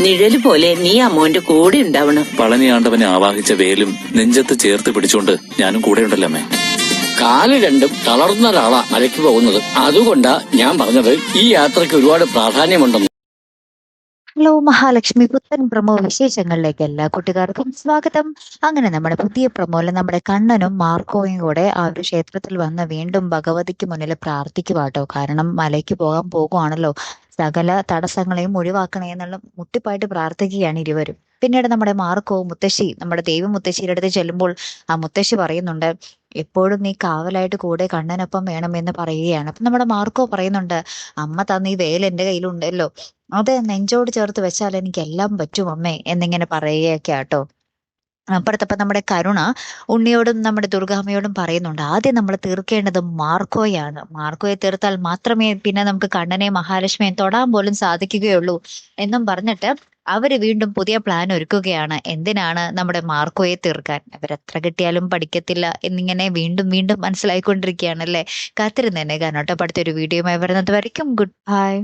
നിഴൽ പോലെ നീ അമ്മോന്റെ കൂടെ ഉണ്ടാവണം. പളനിയാണ്ടവനെ ആവാഹിച്ച വേലും നെഞ്ചത്ത് ചേർത്ത് പിടിച്ചുകൊണ്ട് ഞാനും കൂടെ ഉണ്ടല്ലോ അമ്മേ. കാൽ രണ്ടും തളർന്ന ഒരാളാ മലയ്ക്ക് പോകുന്നത്. അതുകൊണ്ടാ ഞാൻ പറഞ്ഞത് ഈ യാത്രയ്ക്ക് ഒരുപാട് പ്രാധാന്യമുണ്ടെന്ന്. ഹലോ മഹാലക്ഷ്മി പുത്തൻ പ്രമോ വിശേഷങ്ങളിലേക്ക് എല്ലാ കൂട്ടുകാർക്കും സ്വാഗതം. അങ്ങനെ നമ്മുടെ പുതിയ പ്രമോയിൽ നമ്മുടെ കണ്ണനും മാർക്കോയും കൂടെ ആ ഒരു ക്ഷേത്രത്തിൽ വന്ന് വീണ്ടും ഭഗവതിക്ക് മുന്നിൽ പ്രാർത്ഥിക്കുവാട്ടോ. കാരണം മലയ്ക്ക് പോകാൻ പോകുവാണല്ലോ. സകല തടസ്സങ്ങളെയും ഒഴിവാക്കണേ എന്നുള്ള മുട്ടിപ്പായിട്ട് പ്രാർത്ഥിക്കുകയാണ് ഇരുവരും. പിന്നീട് നമ്മുടെ മാർക്കോ മുത്തശ്ശി നമ്മുടെ ദേവി മുത്തശ്ശിയുടെ അടുത്ത് ചെല്ലുമ്പോൾ ആ മുത്തശ്ശി പറയുന്നുണ്ട് എപ്പോഴും നീ കാവലായിട്ട് കൂടെ കണ്ണനൊപ്പം വേണം എന്ന് പറയുകയാണ്. അപ്പൊ നമ്മുടെ മാർക്കോ പറയുന്നുണ്ട് അമ്മ തന്ന ഈ വേൽ എന്റെ കയ്യിലുണ്ടല്ലോ. അത് നെഞ്ചോട് ചേർത്ത് വെച്ചാൽ എനിക്ക് എല്ലാം പറ്റും അമ്മേ എന്നിങ്ങനെ പറയുകയൊക്കെ ആട്ടോ അപ്പുറത്തപ്പോ നമ്മുടെ കരുണ ഉണ്ണിയോടും നമ്മുടെ ദുർഗാമ്മയോടും പറയുന്നുണ്ട് ആദ്യം നമ്മൾ തീർക്കേണ്ടത് മാർക്കോയാണ്. മാർക്കോയെ തീർത്താൽ മാത്രമേ പിന്നെ നമുക്ക് കണ്ണനെ മഹാലക്ഷ്മിയെ തൊടാൻ പോലും സാധിക്കുകയുള്ളൂ എന്നും പറഞ്ഞിട്ട് അവർ വീണ്ടും പുതിയ പ്ലാൻ ഒരുക്കുകയാണ്. എന്തിനാണ് നമ്മുടെ മാർക്കോയെ തീർക്കാൻ? അവരെത്ര കിട്ടിയാലും പഠിക്കത്തില്ല എന്നിങ്ങനെ വീണ്ടും വീണ്ടും മനസ്സിലായിക്കൊണ്ടിരിക്കുകയാണ് അല്ലേ കാത്തിരുന്നേനെ കാരണം കേട്ടോ അടുത്തൊരു വീഡിയോയുമായി വരുന്നത് വരയ്ക്കും. Good bye